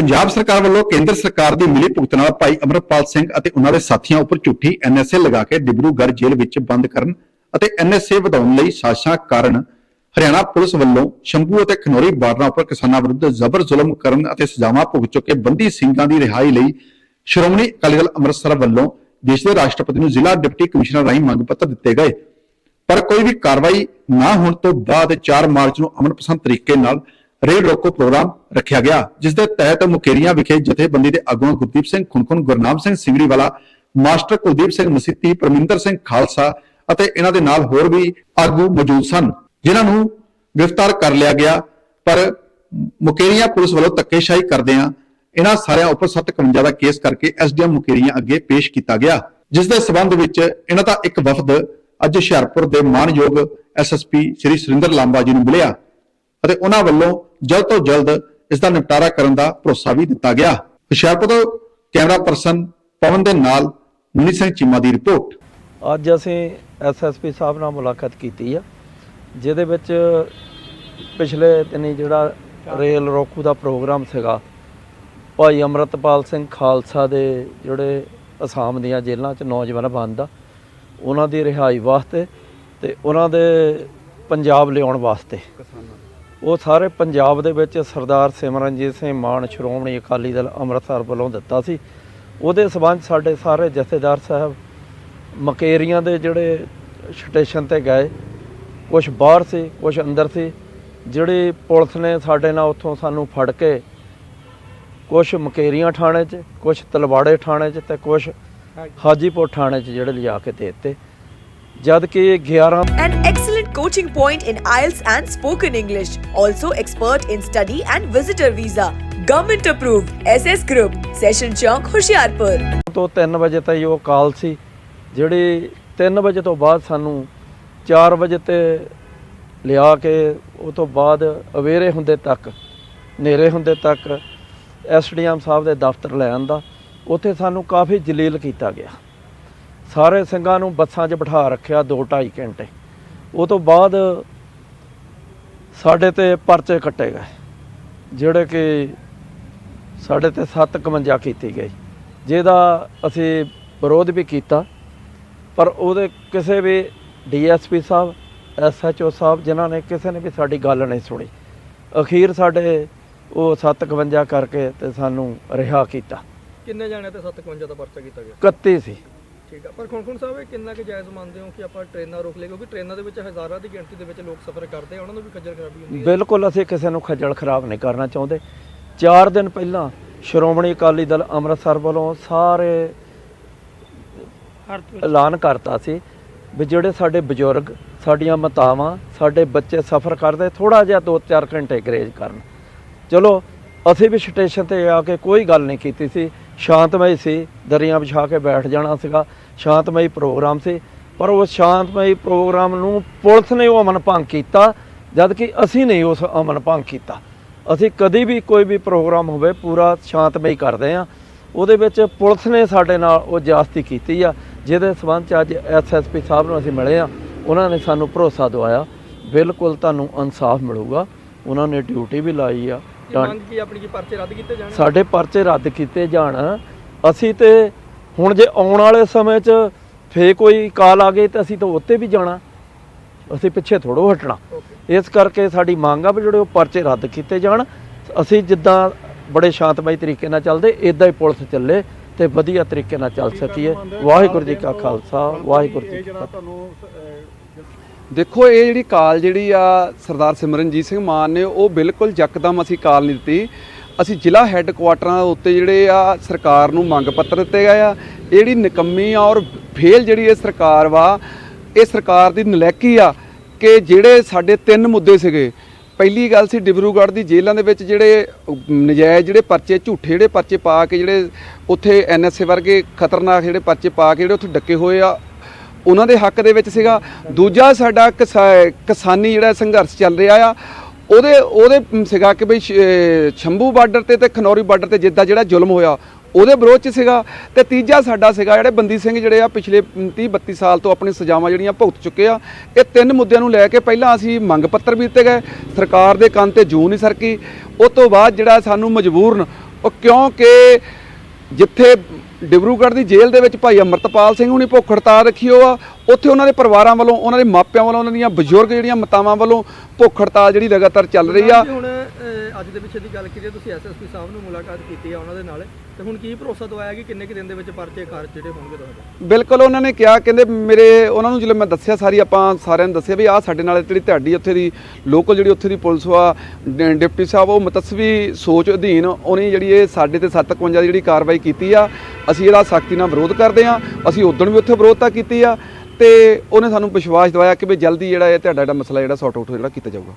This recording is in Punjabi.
ਪੰਜਾਬ ਸਰਕਾਰ ਵੱਲੋਂ ਕੇਂਦਰ ਸਰਕਾਰ ਦੀ ਮਿਲੀ ਭੁਗਤ ਨਾਲ ਭਾਈ ਅਮਰਪਾਲ ਸਿੰਘ ਅਤੇ ਉਹਨਾਂ ਦੇ ਸਾਥੀਆਂ ਉੱਪਰ ਝੂਠੀ ਐਨਐਸਏ ਲਗਾ ਕੇ ਡਿਬਰੂਗੜ੍ਹ ਜੇਲ੍ਹ ਵਿੱਚ ਬੰਦ ਕਰਨ ਅਤੇ ਐਨਐਸਏ ਵਧਾਉਣ ਲਈ ਸਾਜ਼ਿਸ਼ਾਂ ਕਾਰਨ ਹਰਿਆਣਾ ਪੁਲਿਸ ਵੱਲੋਂ ਸ਼ੰਭੂ ਅਤੇ ਖਨੌਰੀ ਬਾਰਡਰਾਂ ਉੱਪਰ ਕਿਸਾਨਾਂ ਵਿਰੁੱਧ ਜ਼ਬਰ ਜ਼ੁਲਮ ਕਰਨ ਅਤੇ ਸਜ਼ਾਵਾਂ ਭੁਗਤ ਚੁੱਕੇ ਬੰਦੀ ਸਿੰਘਾਂ ਦੀ ਰਿਹਾਈ ਲਈ ਸ਼੍ਰੋਮਣੀ ਅਕਾਲੀ ਦਲ ਅੰਮ੍ਰਿਤਸਰ ਵੱਲੋਂ ਦੇਸ਼ ਦੇ ਰਾਸ਼ਟਰਪਤੀ ਨੂੰ ਜ਼ਿਲ੍ਹਾ ਡਿਪਟੀ ਕਮਿਸ਼ਨਰ ਰਾਹੀਂ ਮੰਗ ਪੱਤਰ ਦਿੱਤੇ ਗਏ। ਪਰ ਕੋਈ ਵੀ ਕਾਰਵਾਈ ਨਾ ਹੋਣ ਤੋਂ ਬਾਅਦ 4 ਮਾਰਚ ਨੂੰ ਅਮਨਪਸੰਦ ਤਰੀਕੇ ਨਾਲ ਰੇਡ ਰੋਕੋ ਪ੍ਰੋਗਰਾਮ ਰੱਖਿਆ ਗਿਆ ਜਿਸ ਦੇ ਤਹਿਤ ਮੁਕੇਰੀਆਂ ਵਿਖੇ ਜਥੇਬੰਦੀ ਦੇ ਆਗੂਆਂ ਗੁਰਦੀਪ ਸਿੰਘ ਖੁਨਖੁਨ, ਗੁਰਨਾਮ ਸਿੰਘ ਸਿੰਗੜੀ ਮਾਸਟਰ ਕੁਲਦੀਪ ਸਿੰਘ ਮਸੀਤੀ, ਪਰਮਿੰਦਰ ਸਿੰਘ ਖਾਲਸਾ ਅਤੇ ਇਹਨਾਂ ਦੇ ਨਾਲ ਹੋਰ ਵੀ ਆਗੂ ਮੌਜੂਦ ਸਨ, ਜਿਨ੍ਹਾਂ ਨੂੰ ਗ੍ਰਿਫਤਾਰ ਕਰ ਲਿਆ ਗਿਆ। ਪਰ ਮੁਕੇਰੀਆਂ ਪੁਲਿਸ ਵੱਲੋਂ ਧੱਕੇਸ਼ਾਹੀ ਕਰਦਿਆਂ ਇਹਨਾਂ ਸਾਰਿਆਂ ਉੱਪਰ 751 ਦਾ ਕੇਸ ਕਰਕੇ ਐਸਡੀਐਮ ਮੁਕੇਰੀਆਂ ਅੱਗੇ ਪੇਸ਼ ਕੀਤਾ ਗਿਆ ਜਿਸ ਦੇ ਸਬੰਧ ਵਿੱਚ ਇਹਨਾਂ ਦਾ ਇੱਕ ਵਫਦ ਅੱਜ ਹੁਸ਼ਿਆਰਪੁਰ ਦੇ ਮਾਨਯੋਗ ਐਸਐਸਪੀ ਸ੍ਰੀ ਸੁਰਿੰਦਰ ਲਾਂਬਾ ਜੀ ਨੂੰ ਮਿਲਿਆ। ਅਤੇ ਉਹਨਾਂ ਵੱਲੋਂ ਜਲਦ ਤੋਂ ਜਲਦ ਇਸ ਦਾ ਨਿਪਟਾਰਾ ਕਰਨ ਦਾ ਭਰੋਸਾ ਵੀ ਦਿੱਤਾ ਗਿਆ। ਹੁਸ਼ਿਆਰਪੁਰ ਤੋਂ ਕੈਮਰਾ ਪਰਸਨ ਪਵਨ ਦੇ ਨਾਲ ਮੁਨੀ ਸਿੰਘ ਚੀਮਾ ਦੀ ਰਿਪੋਰਟ। ਅੱਜ ਅਸੀਂ ਐਸਐਸਪੀ ਸਾਹਿਬ ਨਾਲ ਮੁਲਾਕਾਤ ਕੀਤੀ ਆ, ਜਿਹਦੇ ਵਿੱਚ ਪਿਛਲੇ ਦਿਨੀ ਜਿਹੜਾ ਰੇਲ ਰੋਕੂ ਦਾ ਪ੍ਰੋਗਰਾਮ ਸੀਗਾ, ਭਾਈ ਅਮਰਤਪਾਲ ਸਿੰਘ ਖਾਲਸਾ ਦੇ ਜਿਹੜੇ ਅਸਾਮ ਦੀਆਂ ਜੇਲ੍ਹਾਂ 'ਚ ਨੌਜਵਾਨ ਬੰਦ ਆ, ਉਹਨਾਂ ਦੀ ਰਿਹਾਈ ਵਾਸਤੇ ਤੇ ਉਹਨਾਂ ਦੇ ਪੰਜਾਬ ਲਿਆਉਣ ਵਾਸਤੇ। ਉਹ ਸਾਰੇ ਪੰਜਾਬ ਦੇ ਵਿੱਚ ਸਰਦਾਰ ਸਿਮਰਨਜੀਤ ਸਿੰਘ ਮਾਨ ਸ਼੍ਰੋਮਣੀ ਅਕਾਲੀ ਦਲ ਅੰਮ੍ਰਿਤਸਰ ਵੱਲੋਂ ਦਿੱਤਾ ਸੀ। ਉਹਦੇ ਸਬੰਧ ਸਾਡੇ ਸਾਰੇ ਜਥੇਦਾਰ ਸਾਹਿਬ ਮਕੇਰੀਆਂ ਦੇ ਜਿਹੜੇ ਸਟੇਸ਼ਨ ਤੇ ਗਏ। ਕੁਝ ਬਾਹਰ ਸੀ ਕੁਝ ਅੰਦਰ ਸੀ। ਜਿਹੜੀ ਪੁਲਿਸ ਨੇ ਸਾਡੇ ਨਾਲ ਉੱਥੋਂ ਸਾਨੂੰ ਫੜ ਕੇ ਕੁਝ ਮਕੇਰੀਆਂ ਥਾਣੇ 'ਚ ਕੁਝ ਤਲਵਾੜੇ ਥਾਣੇ 'ਚ ਤੇ ਕੁਝ ਹਾਜੀਪੁਰ ਥਾਣੇ 'ਚ ਜਿਹੜੇ ਲਿਜਾ ਕੇ ਦੇ ਦਿੱਤੇ। ਜਦ ਕਿ 11 An excellent coaching point in IELTS and spoken English. Also expert in study and visitor visa. Government approved. SS Group. Session Chowk, Hoshiarpur. ਤੋਂ 3 ਵਜੇ ਤਾਈਂ ਉਹ ਕਾਲ ਸੀ ਜਿਹੜੀ 3 ਵਜੇ ਤੋਂ ਬਾਅਦ ਸਾਨੂੰ 4 ਵਜੇ ਤੇ ਲਿਆ ਕੇ ਉਹ ਤੋਂ ਬਾਅਦ ਅਵੇਰੇ ਹੁੰਦੇ ਤੱਕ ਹਨੇਰੇ ਹੁੰਦੇ ਤੱਕ ਐਸਡੀਐਮ ਸਾਹਿਬ ਦੇ ਦਫ਼ਤਰ ਲੈ ਆਂਦਾ ਉੱਥੇ ਸਾਨੂੰ ਕਾਫੀ ਜਲੀਲ ਕੀਤਾ ਗਿਆ ਸਾਰੇ ਸਿੰਘਾਂ ਨੂੰ ਬੱਸਾਂ 'ਚ ਬਿਠਾ ਰੱਖਿਆ 2.5 ਘੰਟੇ ਉਹ ਤੋਂ ਬਾਅਦ ਸਾਡੇ ਤੇ ਪਰਚੇ ਕੱਟੇ ਗਏ ਜਿਹੜੇ ਕਿ ਸਾਡੇ ਤੇ 751 ਕੀਤੀ ਗਈ। ਜਿਹਦਾ ਅਸੀਂ ਵਿਰੋਧ ਵੀ ਕੀਤਾ ਪਰ ਉਹਦੇ ਕਿਸੇ ਵੀ ਡੀਐਸਪੀ ਸਾਹਿਬ ਐਸਐਚਓ ਸਾਹਿਬ ਜਿਨ੍ਹਾਂ ਨੇ ਕਿਸੇ ਨੇ ਵੀ ਸਾਡੀ ਗੱਲ ਨਹੀਂ ਸੁਣੀ ਅਖੀਰ ਸਾਡੇ ਉਹ 751 ਕਰਕੇ ਤੇ ਸਾਨੂੰ ਰਿਹਾ ਕੀਤਾ। ਕਿੰਨੇ ਜਾਣੇ ਤੇ 57 ਦਾ ਪਰਚਾ ਕੀਤਾ ਗਿਆ? 31 ਸੀ। ਠੀਕ ਆ। ਪਰ ਖੁਣਖੁਣ ਸਾਹਿਬ ਇਹ ਕਿੰਨਾ ਕੁ ਜਾਇਜ਼ ਮੰਨਦੇ ਹੋ ਕਿ ਆਪਾਂ ਟ੍ਰੇਨਾਂ ਰੋਕ ਲਈਏ? ਕਿਉਂਕਿ ਟ੍ਰੇਨਾਂ ਦੇ ਵਿੱਚ ਹਜ਼ਾਰਾਂ ਦੀ ਗਿਣਤੀ ਦੇ ਵਿੱਚ ਲੋਕ ਸਫ਼ਰ ਕਰਦੇ ਆ ਉਹਨਾਂ ਨੂੰ ਵੀ ਖੱਜਲ ਖਰਾਬੀ ਹੁੰਦੀ ਹੈ। ਬਿਲਕੁਲ ਅਸੀਂ ਕਿਸੇ ਨੂੰ ਖੱਜਲ ਖਰਾਬ ਨਹੀਂ ਕਰਨਾ ਚਾਹੁੰਦੇ। 4 ਦਿਨ ਪਹਿਲਾਂ ਸ਼੍ਰੋਮਣੀ ਅਕਾਲੀ ਦਲ ਅੰਮ੍ਰਿਤਸਰ ਵੱਲੋਂ ਸਾਰੇ ਐਲਾਨ ਕਰਤਾ ਸੀ ਵੀ ਜਿਹੜੇ ਸਾਡੇ ਬਜ਼ੁਰਗ ਸਾਡੀਆਂ ਮਾਤਾਵਾਂ ਸਾਡੇ ਬੱਚੇ ਸਫ਼ਰ ਕਰਦੇ ਥੋੜਾ ਜਿਹਾ 2-4 ਘੰਟੇ ਗਰੇਜ ਕਰਨ। ਚਲੋ ਅਸੀਂ ਵੀ ਸਟੇਸ਼ਨ ਤੇ ਆ ਕੇ ਕੋਈ ਗੱਲ ਨਹੀਂ ਕੀਤੀ ਸੀ। ਸ਼ਾਂਤਮਈ ਸੀ, ਦਰੀਆਂ ਵਿਛਾ ਕੇ ਬੈਠ ਜਾਣਾ ਸੀਗਾ, ਸ਼ਾਂਤਮਈ ਪ੍ਰੋਗਰਾਮ ਸੀ, ਪਰ ਉਹ ਸ਼ਾਂਤਮਈ ਪ੍ਰੋਗਰਾਮ ਨੂੰ ਪੁਲਿਸ ਨੇ ਉਹ ਅਮਨ ਭੰਗ ਕੀਤਾ, ਜਦ ਕਿ ਅਸੀਂ ਨਹੀਂ ਉਸ ਅਮਨ ਭੰਗ ਕੀਤਾ। ਅਸੀਂ ਕਦੀ ਵੀ ਕੋਈ ਵੀ ਪ੍ਰੋਗਰਾਮ ਹੋਵੇ, ਪੂਰਾ ਸ਼ਾਂਤਮਈ ਕਰਦੇ ਆ ਉਹਦੇ ਵਿੱਚ ਪੁਲਿਸ ਨੇ ਸਾਡੇ ਨਾਲ ਉਹ ਜਾਸਤੀ ਕੀਤੀ ਆ, ਜਿਹਦੇ ਸਬੰਧ ਚ ਅੱਜ ਐਸਐਸਪੀ ਸਾਹਿਬ ਨੂੰ ਅਸੀਂ ਮਿਲੇ ਆ ਉਹਨਾਂ ਨੇ ਸਾਨੂੰ ਭਰੋਸਾ ਦਵਾਇਆ, ਬਿਲਕੁਲ ਤੁਹਾਨੂੰ ਇਨਸਾਫ ਮਿਲੂਗਾ। ਉਹਨਾਂ ਨੇ ਡਿਊਟੀ ਵੀ ਲਾਈ ਆ। ਕੀ ਤਾਂ ਮੰਗ ਕੀ ਆਪਣੀ ਕੀ ਪਰਚੇ ਰੱਦ ਕੀਤੇ ਜਾਣ? ਸਾਡੇ ਪਰਚੇ ਰੱਦ ਕੀਤੇ ਜਾਣ। ਅਸੀਂ ਤੇ ਹੁਣ ਜੇ ਆਉਣ ਵਾਲੇ ਸਮੇਂ 'ਚ ਫੇ ਕੋਈ ਕਾਲ ਆ ਗਈ ਤਾਂ ਅਸੀਂ ਤਾਂ ਉੱਤੇ ਵੀ ਜਾਣਾ। ਅਸੀਂ ਪਿੱਛੇ ਥੋੜੋ ਹਟਣਾ। ਇਸ ਕਰਕੇ ਸਾਡੀ ਮੰਗ ਆ ਵੀ ਜਿਹੜੇ ਉਹ ਪਰਚੇ ਰੱਦ ਕੀਤੇ ਜਾਣ ਅਸੀਂ ਜਿੱਦਾਂ ਬੜੇ ਸ਼ਾਂਤਮਈ ਤਰੀਕੇ ਨਾਲ ਚੱਲਦੇ ਇਦਾਂ ਹੀ ਪੁਲਿਸ ਚੱਲੇ ਤੇ ਵਧੀਆ ਤਰੀਕੇ ਨਾਲ ਚੱਲ ਸਕੀਏ। ਵਾਹਿਗੁਰੂ ਜੀ ਕਾ ਖਾਲਸਾ ਵਾਹਿਗੁਰੂ ਜੀ ਕੀ ਫਤਿਹ। ਦੇਖੋ, ਇਹ ਜਿਹੜੀ ਕਾਲ ਜਿਹੜੀ ਆ ਸਰਦਾਰ ਸਿਮਰਨਜੀਤ ਸਿੰਘ ਮਾਨ ਨੇ, ਉਹ ਬਿਲਕੁਲ ਯਕਦਮ ਅਸੀਂ ਕਾਲ ਨਹੀਂ ਦਿੱਤੀ। ਅਸੀਂ ਜ਼ਿਲ੍ਹਾ ਹੈੱਡਕੁਆਟਰਾਂ ਉੱਤੇ ਜਿਹੜੇ ਆ ਸਰਕਾਰ ਨੂੰ ਮੰਗ ਪੱਤਰ ਦਿੱਤੇ ਗਏ ਆ। ਇਹ ਜਿਹੜੀ ਨਿਕੰਮੀ ਆ ਔਰ ਫੇਲ ਜਿਹੜੀ ਇਹ ਸਰਕਾਰ ਵਾ, ਇਹ ਸਰਕਾਰ ਦੀ ਨਲੈਕੀ ਆ ਕਿ ਜਿਹੜੇ ਸਾਡੇ ਤਿੰਨ ਮੁੱਦੇ ਸੀਗੇ। ਪਹਿਲੀ ਗੱਲ ਸੀ ਡਿਬਰੂਗੜ੍ਹ ਦੀ ਜੇਲ੍ਹਾਂ ਦੇ ਵਿੱਚ ਜਿਹੜੇ ਨਜਾਇਜ਼ ਜਿਹੜੇ ਪਰਚੇ, ਝੂਠੇ ਜਿਹੜੇ ਪਰਚੇ ਪਾ ਕੇ ਜਿਹੜੇ ਉੱਥੇ ਐਨਐਸਏ ਵਰਗੇ ਖਤਰਨਾਕ ਜਿਹੜੇ ਪਰਚੇ ਪਾ ਕੇ ਜਿਹੜੇ ਉੱਥੇ ਡੱਕੇ ਹੋਏ ਆ ਉਹਨਾਂ ਦੇ ਹੱਕ ਦੇ ਵਿੱਚ ਸੀਗਾ। ਦੂਜਾ ਸਾਡਾ ਕਿਸਾ- ਕਿਸਾਨੀ ਜਿਹੜਾ ਸੰਘਰਸ਼ ਚੱਲ ਰਿਹਾ ਆ, ਉਹਦੇ ਉਹਦੇ ਸੀਗਾ ਕਿ ਬਈ ਸ਼- ਬਾਰਡਰ ਤੇ ਤੇ ਖਨੌਰੀ ਬਾਰਡਰ ਤੇ ਜਿੱਦਾਂ ਜਿਹੜਾ ਜ਼ੁਲਮ ਹੋਇਆ, ਉਹਦੇ ਵਿਰੋਧ ਚ ਸੀਗਾ। ਤੇ ਤੀਜਾ ਸਾਡਾ ਸੀਗਾ ਜਿਹੜੇ ਬੰਦੀ ਸਿੰਘ ਜਿਹੜੇ ਆ ਪਿਛਲੇ 30 32 ਸਾਲ ਤੋਂ ਆਪਣੀ ਸਜ਼ਾਵਾਂ ਜਿਹੜੀਆਂ ਭੁਗਤ ਚੁੱਕੇ ਆ, ਇਹ ਤਿੰਨ ਮੁੱਦਿਆਂ ਨੂੰ ਲੈ ਕੇ ਪਹਿਲਾਂ ਅਸੀਂ ਮੰਗ ਪੱਤਰ ਵੀ ਦਿੱਤੇ ਗਏ, ਸਰਕਾਰ ਦੇ ਕੰਨ ਤੇ ਜੂ ਨਹੀਂ ਸਰਕੀ। ਉਸ ਤੋਂ ਬਾਅਦ ਜਿਹੜਾ ਸਾਨੂੰ ਮਜਬੂਰਨ, ਉਹ ਕਿਉਂਕਿ ਜਿੱਥੇ ਡਿਬਰੂਗੜ੍ਹ ਦੀ ਜੇਲ੍ਹ ਦੇ ਵਿੱਚ ਭਾਈ ਅਮਰਤਪਾਲ ਸਿੰਘ ਹੁਣੀ ਭੁੱਖ ਹੜਤਾਲ ਰੱਖੀ ਹੋ ਆ। ਉੱਥੇ ਉਹਨਾਂ ਦੇ ਪਰਿਵਾਰਾਂ ਵੱਲੋਂ ਉਹਨਾਂ ਦੇ ਮਾਪਿਆਂ ਵੱਲੋਂ ਉਹਨਾਂ ਦੀਆਂ ਬਜ਼ੁਰਗ ਜਿਹੜੀਆਂ ਮਾਤਾਵਾਂ ਵੱਲੋਂ ਭੁੱਖ ਹੜਤਾਲ ਜਿਹੜੀ ਲਗਾਤਾਰ ਚੱਲ ਰਹੀ ਆ। ਹੁਣ ਅੱਜ ਦੇ ਪਿੱਛੇ ਦੀ ਗੱਲ ਕਰੀਏ ਤੁਸੀਂ ਐਸਐਸਪੀ ਸਾਹਿਬ ਨੂੰ ਮੁਲਾਕਾਤ ਕੀਤੀ ਆ ਉਹਨਾਂ ਦੇ ਨਾਲ। ਤੇ ਹੁਣ ਕੀ ਭਰੋਸਾ ਦਵਾਇਆ ਕਿ ਕਿੰਨੇ ਕੁ ਦਿਨ ਦੇ ਵਿੱਚ ਪਰਚੇ ਖਾਰਜ ਜਿਹੜੇ ਹੋਣਗੇ ਤੁਹਾਡੇ? ਬਿਲਕੁਲ ਉਹਨਾਂ ਨੇ ਕਿਹਾ ਕਹਿੰਦੇ ਮੇਰੇ ਉਹਨਾਂ ਨੂੰ ਜਦੋਂ ਮੈਂ ਦੱਸਿਆ ਸਾਰੀ ਆਪਾਂ ਸਾਰਿਆਂ ਨੂੰ ਦੱਸਿਆ ਵੀ ਆਹ ਸਾਡੇ ਨਾਲ ਜਿਹੜੀ ਤੁਹਾਡੀ ਉੱਥੇ ਦੀ ਲੋਕਲ ਜਿਹੜੀ ਉੱਥੇ ਦੀ ਪੁਲਿਸ ਆ ਡ- ਡਿਪਟੀ ਸਾਹਿਬ ਉਹ ਮਤਸਵੀ ਸੋਚ ਅਧੀਨ ਉਹਨੇ ਜਿਹੜੀ ਇਹ ਸਾਡੇ ਤੇ 751 ਦੀ ਜਿਹੜੀ ਕਾਰਵਾਈ ਕੀਤੀ ਆ। ਅਸੀਂ ਇਹਦਾ ਸਖਤੀ ਨਾਲ ਵਿਰੋਧ ਕਰਦੇ ਆ ਅਸੀਂ ਉਦੋਂ ਵੀ ਉੱਥੇ ਵਿਰੋਧਤਾ ਕੀਤੀ ਆ। ਤੇ ਉਹਨੇ ਸਾਨੂੰ ਵਿਸ਼ਵਾਸ ਦਿਵਾਇਆ ਕਿ ਵੀ ਜਲਦੀ ਜਿਹੜਾ ਇਹ ਤੁਹਾਡਾ ਜਿਹੜਾ ਮਸਲਾ ਜਿਹੜਾ ਸੌਟ ਆਊਟ ਜਿਹੜਾ ਕੀਤਾ ਜਾਊਗਾ।